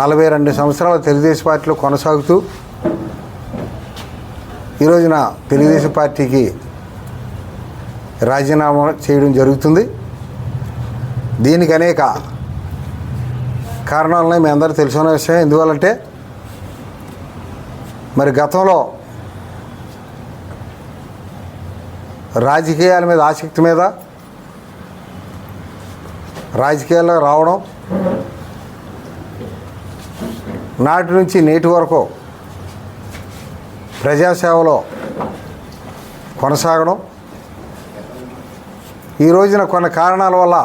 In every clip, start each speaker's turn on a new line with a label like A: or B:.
A: నలభై రెండు సంవత్సరాల తెలుగుదేశం పార్టీలో కొనసాగుతూ ఈ రోజున తెలుగుదేశం పార్టీకి రాజీనామా చేయడం జరుగుతుంది. దీనికి అనేక కారణాలని మీ అందరూ తెలుసుకున్న విషయం ఎందువల్లంటే మరి గతంలో రాజకీయాల మీద ఆసక్తి మీద రాజకీయాల్లో రావడం నాటి నుంచి నేటి వరకు ప్రజాసేవలో కొనసాగడం. ఈ రోజున కొన్ని కారణాల వల్ల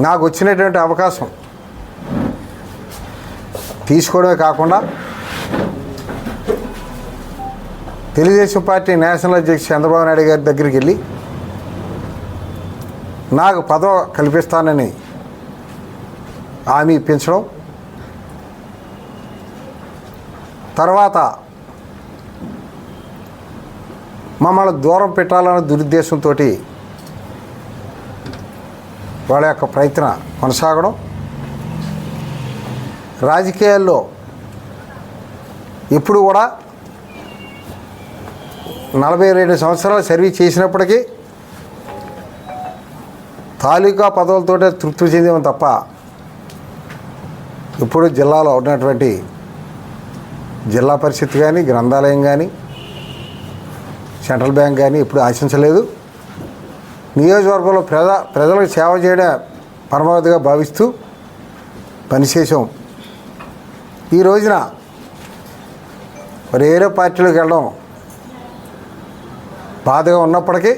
A: నాకు వచ్చినటువంటి అవకాశం తీసుకోవడమే కాకుండా తెలుగుదేశం పార్టీ నేషనల్ అధ్యక్షుడు చంద్రబాబు నాయుడు గారి దగ్గరికి వెళ్ళి నాకు పదవ కల్పిస్తానని హామీ ఇప్పించడం. తర్వాత మమ్మల్ని దూరం పెట్టాలన్న దురుద్దేశంతో వాళ్ళ యొక్క ప్రయత్న కొనసాగడం. రాజకీయాల్లో ఇప్పుడు కూడా నలభై రెండు సంవత్సరాలు సర్వీస్ చేసినప్పటికీ తాలూకా పదవులతోటే తృప్తి చెందేమని తప్ప ఇప్పుడు జిల్లాలో ఉన్నటువంటి జిల్లా పరిషత్ కానీ గ్రంథాలయం కానీ సెంట్రల్ బ్యాంక్ కానీ ఇప్పుడు ఆశించలేదు. నియోజకవర్గంలో ప్రజ ప్రజలకు సేవ చేయడం పరమావధిగా భావిస్తూ పనిచేసాం ఈ రోజున మరి వేరే పార్టీలోకి వెళ్ళడం బాధగా ఉన్నప్పటికీ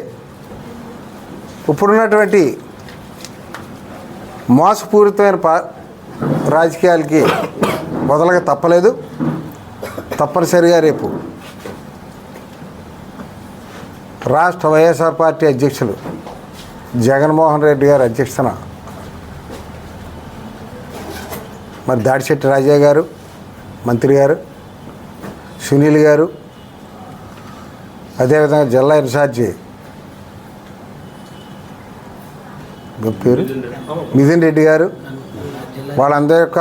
A: ఇప్పుడున్నటువంటి మోసపూరితమైన పా రాజకీయాలకి మొదలగా తప్పలేదు. తప్పనిసరిగా రేపు రాష్ట్ర వైఎస్ఆర్ పార్టీ అధ్యక్షులు జగన్మోహన్ రెడ్డి గారు అధ్యక్షతన మరి దాడిశెట్టి రాజా గారు మంత్రి గారు సునీల్ గారు అదేవిధంగా జిల్లా ఇన్ఛార్జి పేరు? మిథున్ రెడ్డి గారు వాళ్ళందరి యొక్క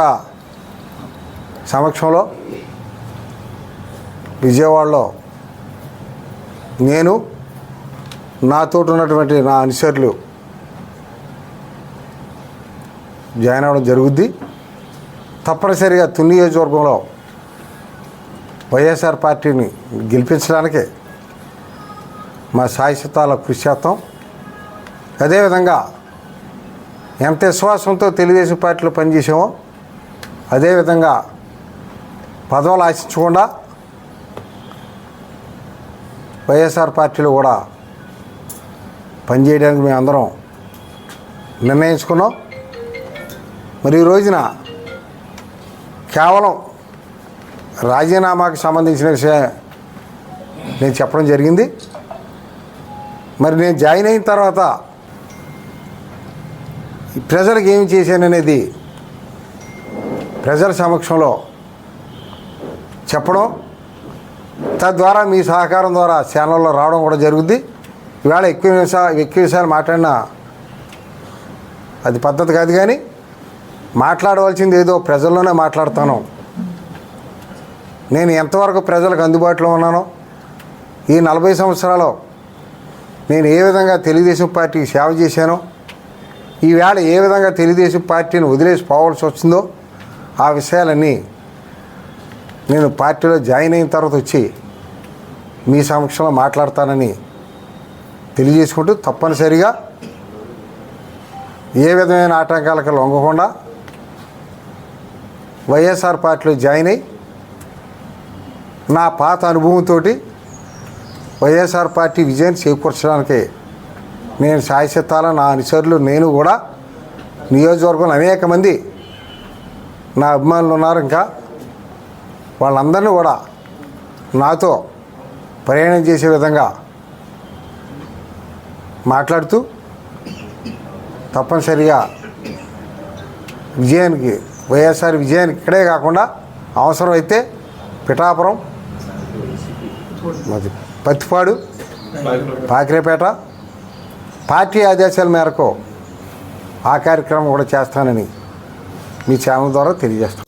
A: సమక్షంలో విజయవాడలో నేను నాతో ఉన్నటువంటి నా అనుచరులు జాయిన్ అవ్వడం జరుగుద్ది. తప్పనిసరిగా తుని నియోజకవర్గంలో వైఎస్ఆర్ పార్టీని గెలిపించడానికి మా శాశ్వతాల కృషి చేస్తాం. అదేవిధంగా ఎంత విశ్వాసంతో తెలుగుదేశం పార్టీలో పనిచేసామో అదేవిధంగా పదవులు ఆశించకుండా వైఎస్ఆర్ పార్టీలో కూడా పనిచేయడానికి మేము అందరం నిర్ణయించుకున్నాం. మరి ఈ రోజున కేవలం రాజీనామాకు సంబంధించిన విషయం నేను చెప్పడం జరిగింది. మరి నేను జాయిన్ అయిన తర్వాత ప్రజలకు ఏమి చేశాననేది ప్రజల సమక్షంలో చెప్పడం తద్వారా మీ సహకారం ద్వారా ఛానల్లో రావడం కూడా జరుగుద్ది. ఇవాళ ఎక్కువ విషయాలు ఎక్కువ విషయాలు మాట్లాడినా అది పద్ధతి కాదు కానీ మాట్లాడవలసింది ఏదో ప్రజల్లోనే మాట్లాడతాను. నేను ఎంతవరకు ప్రజలకు అందుబాటులో ఉన్నానో ఈ నలభై సంవత్సరాలు నేను ఏ విధంగా తెలుగుదేశం పార్టీకి సేవ చేశానో ఈవేళ ఏ విధంగా తెలుగుదేశం పార్టీని వదిలేసి పోవాల్సి వచ్చిందో ఆ విషయాలన్నీ నేను పార్టీలో జాయిన్ అయిన తర్వాత వచ్చి మీ సమక్షంలో మాట్లాడతానని తెలియజేసుకుంటూ తప్పనిసరిగా ఏ విధమైన ఆటంకాలకు లొంగకుండా వైఎస్ఆర్ పార్టీలో జాయిన్ అయ్యి నా పాత అనుభవంతో వైఎస్ఆర్ పార్టీ విజయాన్ని చేకూర్చడానికి నేను శాశ్వతాల నా అనుచరులు నేను కూడా నియోజకవర్గంలో అనేక మంది నా అభిమానులు ఉన్నారు. ఇంకా వాళ్ళందరినీ కూడా నాతో ప్రయాణం చేసే విధంగా మాట్లాడుతూ తప్పనిసరిగా విజయానికి వైఎస్ఆర్ విజయానికి ఇక్కడే కాకుండా అవసరమైతే పిఠాపురం మాది పత్తిపాడు. పాకిరేపేట పార్టీ ఆదేశాల మేరకు ఆ కార్యక్రమం కూడా చేస్తానని మీ ఛానల్ ద్వారా తెలియజేస్తాను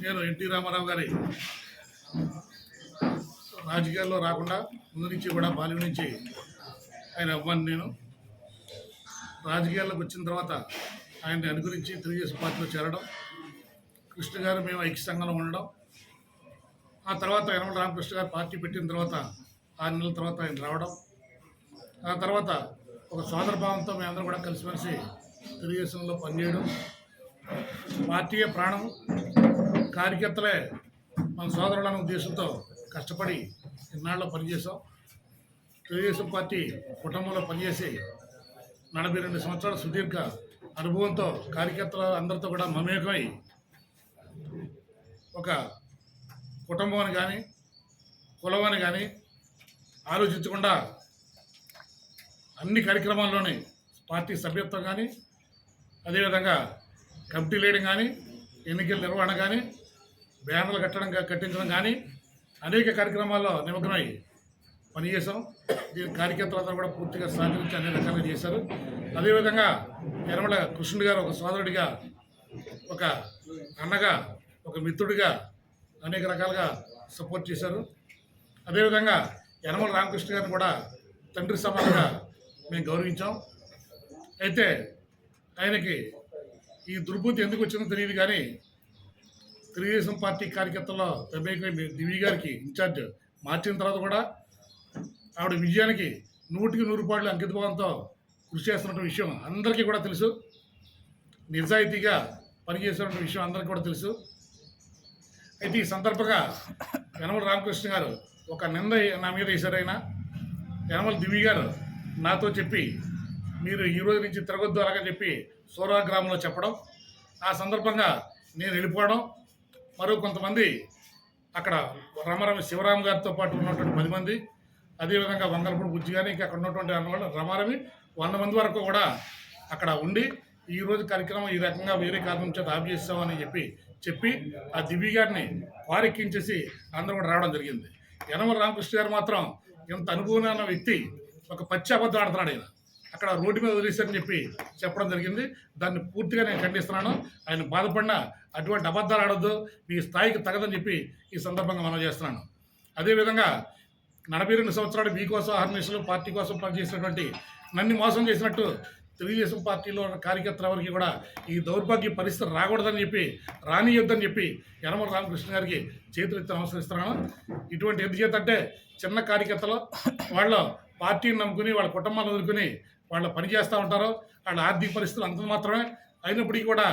B: నేను ఎన్టీ రామారావు గారి రాజకీయాల్లో రాకుండా ముందు నుంచి కూడా బాల్యం నుంచి ఆయన అవ్వను నేను. రాజకీయాల్లోకి వచ్చిన తర్వాత ఆయన్ని అనుగురించి తెలుగుదేశం పార్టీలో చేరడం కృష్ణ గారు మేము ఐక్య సంఘంలో ఉండడం ఆ తర్వాత యనమల రామకృష్ణ గారు పార్టీ పెట్టిన తర్వాత ఆరు నెలల తర్వాత ఆయన రావడం ఆ తర్వాత ఒక సోదర భావంతో మేమందరం కూడా కలిసిమెలిసి తెలుగుదేశంలో పనిచేయడం. పార్టీయే ప్రాణం. కార్యకర్తలే మన సోదరులనే ఉద్దేశంతో కష్టపడి ఇన్నాళ్ళు పనిచేసాం తెలుగుదేశం పార్టీ కుటుంబంలో పనిచేసి నలభై రెండు సంవత్సరాల సుదీర్ఘ అనుభవంతో కార్యకర్తల అందరితో కూడా మమేకమై ఒక కుటుంబం అని కానీ కులం అని కానీ ఆలోచించకుండా అన్ని కార్యక్రమాల్లోని పార్టీ సభ్యత్వం కానీ అదేవిధంగా కమిటీ లేయడం కానీ ఎన్నికల నిర్వహణ కానీ బ్యానర్లు కట్టడం కట్టించడం కానీ అనేక కార్యక్రమాల్లో నిమగ్నమై పనిచేసాం దీని కార్యకర్తలందరూ కూడా పూర్తిగా సహకరించి అన్ని రకాలుగా చేశారు. అదేవిధంగా యనమల కృష్ణుడు గారు ఒక సోదరుడిగా ఒక అన్నగా ఒక మిత్రుడిగా అనేక రకాలుగా సపోర్ట్ చేశారు. అదేవిధంగా యనమల రామకృష్ణ గారిని కూడా తండ్రి సమానంగా మేము గౌరవించాం. అయితే ఆయనకి ఈ దుర్బుద్ధి ఎందుకు వచ్చిందో తెలియదు కానీ తెలుగుదేశం పార్టీ కార్యకర్తల్లో పెబ్బేకై దివి గారికి ఇన్ఛార్జ్ మార్చిన తర్వాత కూడా ఆవిడ విజయానికి నూటికి నూరు పాటలు అంకితభావంతో కృషి చేస్తున్న విషయం అందరికీ కూడా తెలుసు. నిజాయితీగా పనిచేస్తున్న విషయం అందరికీ కూడా తెలుసు. అయితే ఈ సందర్భంగా యనమల రామకృష్ణ గారు ఒక నింద నా మీద వేశారైనా యనమల దివి గారు నాతో చెప్పి మీరు ఈ రోజు నుంచి తిరగొద్దు అలాగని చెప్పి సోరా గ్రామంలో చెప్పడం ఆ సందర్భంగా నేను వెళ్ళిపోవడం మరో కొంతమంది అక్కడ రమారమి శివరాం గారితో పాటు ఉన్నటువంటి పది మంది అదేవిధంగా వంగలపూడి బుజ్జి కానీ ఇంకా అక్కడ ఉన్నటువంటి అన్నవాళ్ళు రమారమి వంద మంది వరకు కూడా అక్కడ ఉండి ఈ రోజు కార్యక్రమం ఈ రకంగా వేరే కారణం చేత ఆఫ్ చేస్తామని చెప్పి చెప్పి ఆ దివ్య గారిని వారెక్కించేసి అందరూ కూడా రావడం జరిగింది. యనమల రామకృష్ణ గారు మాత్రం ఇంత అనుభవమైన వ్యక్తి ఒక పచ్చి అబద్ధం ఆడుతున్నాడు ఆయన. అక్కడ రోడ్డు మీద వదిలేశారని చెప్పి చెప్పడం జరిగింది. దాన్ని పూర్తిగా నేను ఖండిస్తున్నాను. ఆయన బాధపడిన అటువంటి అబద్ధాలు ఆడొద్దు. మీ స్థాయికి తగదని చెప్పి ఈ సందర్భంగా మనం చేస్తున్నాను. అదేవిధంగా నలభై రెండు సంవత్సరాలు మీకోసం ఆహర్నిశలు పార్టీ కోసం పనిచేసినటువంటి నన్ను మోసం చేసినట్టు తెలుగుదేశం పార్టీలో ఉన్న కార్యకర్తల ఎవరికి కూడా ఈ దౌర్భాగ్య పరిస్థితి రాకూడదని చెప్పి రానియొద్దని చెప్పి యనమల రామకృష్ణ గారికి చేతులు ఎత్తి నమస్కరిస్తున్నాను. ఇటువంటి ఎందుచేత అంటే చిన్న కార్యకర్తలు వాళ్ళు పార్టీని నమ్ముకుని వాళ్ళ కుటుంబాన్ని వదులుకుని వాళ్ళు పని చేస్తూ ఉంటారు. వాళ్ళ ఆర్థిక పరిస్థితులు అంత మాత్రమే. అయినప్పటికీ కూడా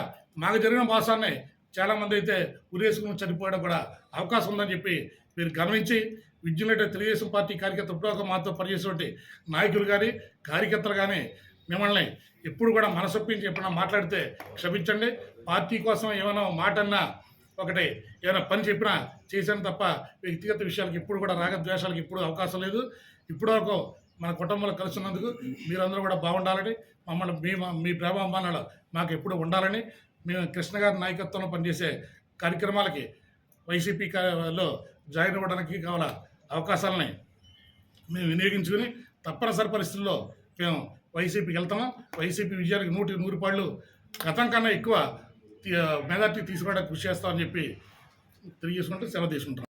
B: నాకు జరిగిన భాషాన్ని చాలామంది అయితే ఉరేసుకుని చనిపోవడం కూడా అవకాశం ఉందని చెప్పి మీరు గమనించి విద్యున్నట్టు తెలుగుదేశం పార్టీ కార్యకర్త ఇప్పుడు మాతో పనిచేసేటువంటి నాయకులు కానీ కార్యకర్తలు కానీ మిమ్మల్ని ఎప్పుడు కూడా మనసొప్పించి ఎప్పుడైనా మాట్లాడితే క్షమించండి. పార్టీ కోసం ఏమైనా మాట అన్నా ఒకటి. ఏమైనా పని చెప్పినా చేశాను తప్ప వ్యక్తిగత విషయాలకు ఇప్పుడు కూడా రాగద్వేషాలకు ఇప్పుడు అవకాశం లేదు. ఇప్పటివరకు మన కుటుంబంలో కలుసున్నందుకు మీరందరూ కూడా బాగుండాలని మమ్మల్ని మీ మీ ప్రేమాభిమానాలు మాకు ఎప్పుడు ఉండాలని మేము కృష్ణ గారి నాయకత్వంలో పనిచేసే కార్యక్రమాలకి వైసీపీ లో జాయిన్ అవ్వడానికి కావాల అవకాశాలని మేము వినియోగించుకుని తప్పనిసరి పరిస్థితుల్లో మేము వైసీపీకి వెళ్తాము వైసీపీ విజయానికి నూటి నూరు పాళ్ళు గతం కన్నా ఎక్కువ మెజార్టీ తీసుకోవడానికి కృషి చేస్తామని చెప్పి తెలియజేసుకుంటూ సెలవు తీసుకుంటాం